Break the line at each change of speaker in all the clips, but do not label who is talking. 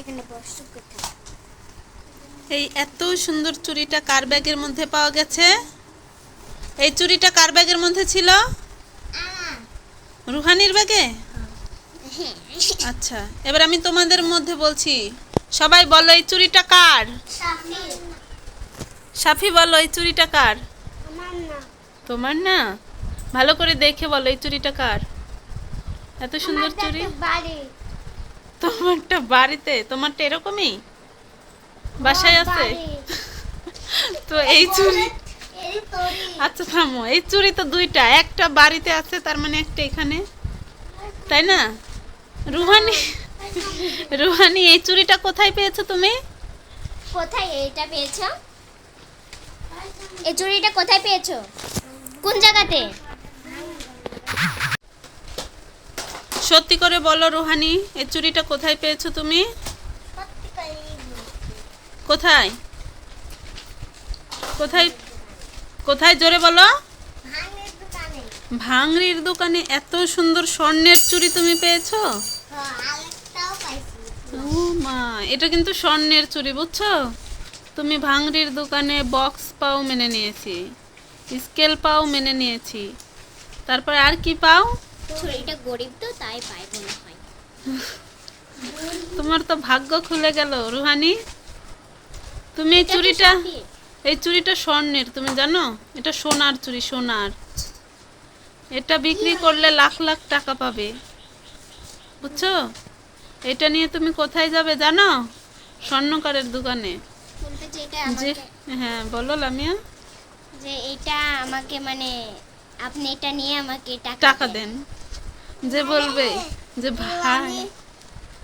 এখানে বসু কোথায়?
এই এত সুন্দর চুড়িটা কার ব্যাগের মধ্যে পাওয়া গেছে? এই চুড়িটা কার ব্যাগের মধ্যে ছিল? রুহানির ব্যাগে?
হ্যাঁ।
আচ্ছা এবার আমি তোমাদের মধ্যে বলছি সবাই বলো এই চুড়িটা কার? সাফি বলো এই চুড়িটা কার? তোমার না? ভালো করে দেখে বলো এই চুড়িটা কার? এত সুন্দর চুড়ি।
বাড়ি।
তোমারটা বাড়িতে? তোমারটা এরকমই? বাসায় আছে? তো এই চুড়ি আচ্ছা থামো। এই চুড়ি তো দুইটা। একটা বাড়িতে আছে তার মানে একটা এখানে। তাই না? রুহানি রুহানি এই চুড়িটা কোথায় পেয়েছ তুমি?
কোথায় এইটা পেয়েছ? এই চুড়িটা কোথায় পেয়েছ? কোন জায়গাতে?
সত্যি করে বলো রুহানি এই চুড়িটা কোথায় পেয়েছ তুমি? কোথায়? কোথায়? কোথায় জোরে বলো? ভাঙড়ির দোকানে। এত সুন্দর স্বর্ণের চুড়ি তুমি পেয়েছ? মা, এটা কিন্তু স্বর্ণের চুড়ি, বুঝছ? তুমি ভাঙড়ির দোকানে বক্স পাও মেনে নিয়েছি, স্কেল পাও মেনে নিয়েছি। তারপরে আর কি পাও?
ছুরিটা গরিব তো তাই পাই মনে হয়।
তোমার তো ভাগ্য খুলে গেল রুহানি। তুমি এই
সাফির।
এই চুড়িটা স্বর্ণের তুমি জানো? এটা সোনার চুড়ি সোনার। এটা বিক্রি করলে লাখ লাখ টাকা পাবে। বুঝছ? এটা নিয়ে তুমি কোথায় যাবে জানো? স্বর্ণকারের দোকানে।
যে
হ্যাঁ বলো লামিয়া।
যে এটা আমাকে মানে আপনি এটা নিয়ে আমাকে টাকা
দেন। যে বলবে যে ভাই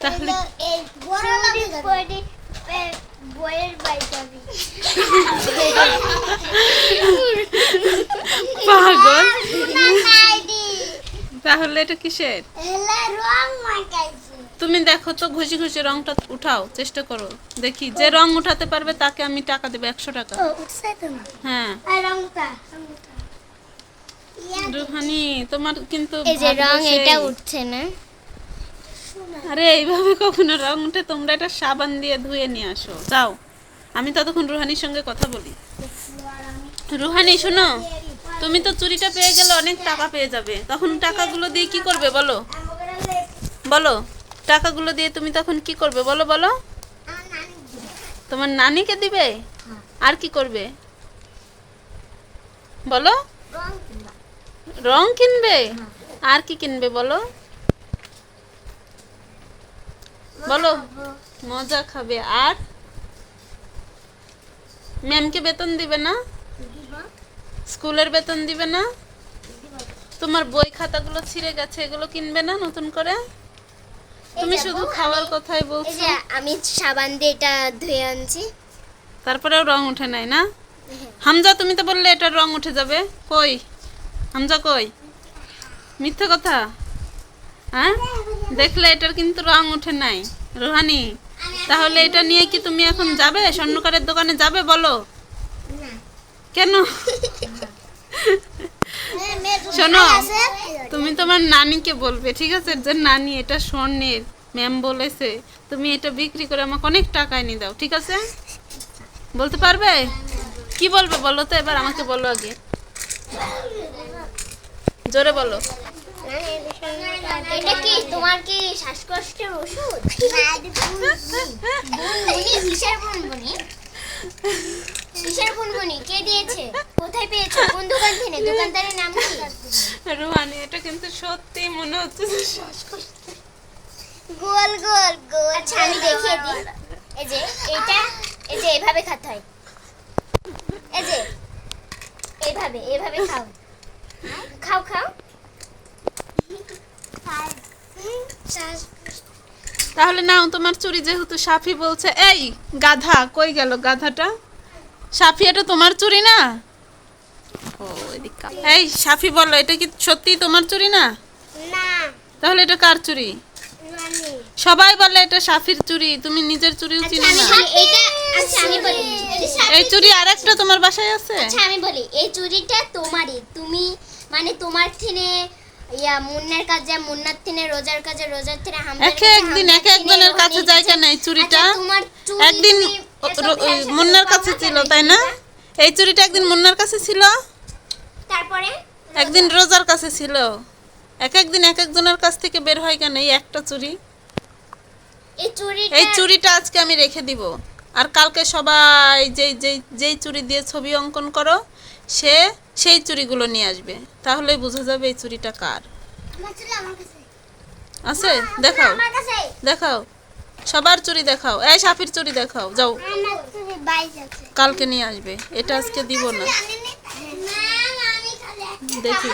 তাহলে পাগল। তাহলে এটা কিসের? তুমি দেখো তো ঘুষি ঘুষি রংটা উঠাও চেষ্টা করো। দেখি যে রং উঠাতে পারবে তাকে আমি টাকা দেবো একশো টাকা। হ্যাঁ।
রংটা।
রুহানি তোমার কিন্তু
এই যে রং এটা উঠছে না।
আরে এইভাবে কখনো রং উঠে তোমরা এটা সাবান দিয়ে ধুয়ে নিয়ে আসো। যাও আমি ততক্ষণ রুহানির সঙ্গে কথা বলি। রুহানি শোনো তুমি তো চুরিটা পেয়ে গেলে অনেক টাকা পেয়ে যাবে। তখন টাকাগুলো দিয়ে কি করবে বলো? বলো টাকাগুলো দিয়ে তুমি তখন কি করবে বলো বলো? তোমার নানিকে দিবে? আর কি করবে? বলো? রং কিনবে? আর কি কিনবে বলো? বলো। মজা খাবে। আর? ম্যামকে বেতন দিবে না? স্কুলের বেতন দিবে না? তোমার বই খাতাগুলো ছিঁড়ে গেছে এগুলো কিনবে না নতুন করে? তুমি শুধু খাওয়ার কথাই বলছো।
আমি সাবান দিয়ে এটা ধুয়ে আনছি।
তারপরেও রং উঠে নাই না? হামজা তুমি তো বললে এটার রং উঠে যাবে। কই? হামজা কই? মিথ্যে কথা? হ্যাঁ? দেখলে এটার কিন্তু রং উঠে নাই। রোহানি, তাহলে এটা নিয়ে কি তুমি এখন যাবে? স্বর্ণকারের দোকানে যাবে বলো। কেন? শোনো, তুমি তোমার নানিকে বলবে, ঠিক আছে? যে নানি এটা স্বর্ণের ম্যাম বলেছে। তুমি এটা বিক্রি করে আমাকে অনেক টাকা এনে দাও, ঠিক আছে? বলতে পারবে? কি বলবে বলো তো এবার, আমাকে বলো আগে। জোরে বলো।
এটা কি তোমার কি শ্বাসকষ্টের ওষুধ? বুনবুনি বুনবুনি কে দিয়েছে? কোথায় পেয়েছ? কোন দোকান থেকে? দোকানদারের নাম কি?
রুহানি এটা কিন্তু সত্যি মনে হচ্ছে শ্বাসকষ্ট।
গোল গোল গোল। আচ্ছা আমি দেখিয়ে দিই। এই যে এটা এই যে এভাবে খেতে হয়। এই যে এইভাবে খাও খাও খাও
তাহলে নাও তোমার চুরি যেহেতু সাফি বলছে। এই গাধা কই গেল গাধাটা? সাফি এটা তোমার চুরি না? ও এই সাফি বলো এটা কি সত্যি তোমার চুরি না?
না।
তাহলে এটা কার চুরি?
মানে।
সবাই বলে এটা সাফির চুরি তুমি নিজের চুরিও চিনো না।
আচ্ছা
এই চুরি আরেকটা তোমার বাসায় আছে?
আচ্ছা আমি বলি এই চুরিটা তোমারই তুমি মানে তোমার থেকে ইয়া মুন্নার কাজে মুন্নার তিনে রোজার কাজে রোজার তিনে হামদার
এক একদিন এক একজনের কাছে
রোহানির
যায় কেন এই চুরিটা।
আচ্ছা,
একদিন মুন্নার কাছে ছিল তাই না? এই চুরিটা একদিন মুন্নার কাছে ছিল?
তারপরে?
একদিন রোজার কাছে ছিল। এক একদিন এক একজনের কাছ থেকে বের হয় কেন এই একটা চুরি?
এই চুরিটা
এই চুরিটা আজকে আমি রেখে দিব। আর কালকে সবাই যেই যেই যেই চুরি দিয়ে ছবি অঙ্কন করো সে সেই চুরিগুলো নিয়ে আসবে। তাহলে বোঝা যাবে এই চুরিটা কার। আছে? দেখাও। দেখাও। সবার চুরি দেখাও। এই সাফির চুরি দেখাও। যাও। কালকে নিয়ে আসবে। এটা আজকে দিব না। দেখি।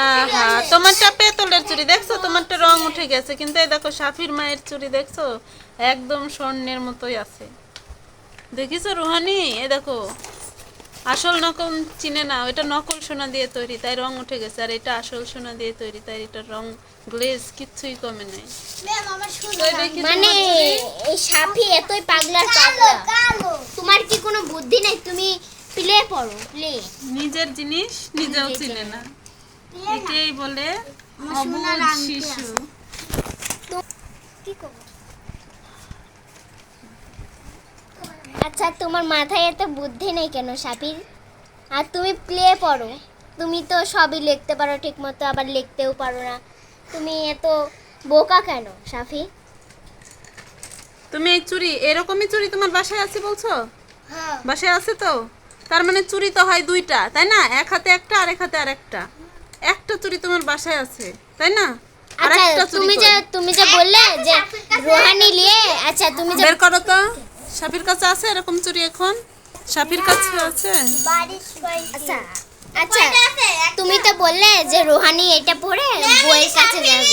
আহা তোমারটা পেতলের চুরি দেখছ? তোমারটা রং উঠে গেছে। কিন্তু এই দেখো সাফির মায়ের চুরি দেখছ? একদম স্বর্ণের মতোই আছে। দেখিছো রুহানি? এ দেখো। আসল নকল চিনে না এটা নকল সোনা দিয়ে তৈরি তাই রং উঠে গেছে আর এটা আসল সোনা দিয়ে তৈরি তাই এটা রং গ্লেজ কিচ্ছুই কমে নাই।
মানে এই সাফি এতই পাগলার পাগলা। তোমার কি কোনো বুদ্ধি নেই? তুমি প্লে পড়ো প্লে।
নিজের জিনিস নিজেও চিনে না। একেই বলে অবুঝ শিশু।
কি করব? আচ্ছা তোমার মাথায় এত বুদ্ধি নেই কেন সাপির? আর তুমি প্লে পড়ো। তুমি তো সবই লিখতে পারো ঠিক মতো আবার লিখতেও পারো না। তুমি এত বোকা কেন সাফি?
তুমি এই চুরি এরকমই চুরি তোমার বাসায় আছে বলছো?
হ্যাঁ।
বাসায় আছে তো? তার মানে চুরি তো হয় দুইটা তাই না? এক হাতে একটা আর এক হাতে আর একটা একটা চুরি তোমার বাসায় আছে তাই না? আর
আচ্ছা
একটা চুরি
তুমি যে তুমি যে বললে যে রোহানি নিয়ে আচ্ছা তুমি যে
বের করো তো। সাফির কাছে আছে এরকম চুরি এখন? সাপির কাছে আছে?
আচ্ছা আচ্ছা তুমি তো বললে যে রোহানি এটা পরে বইয়ের কাছে যাবে।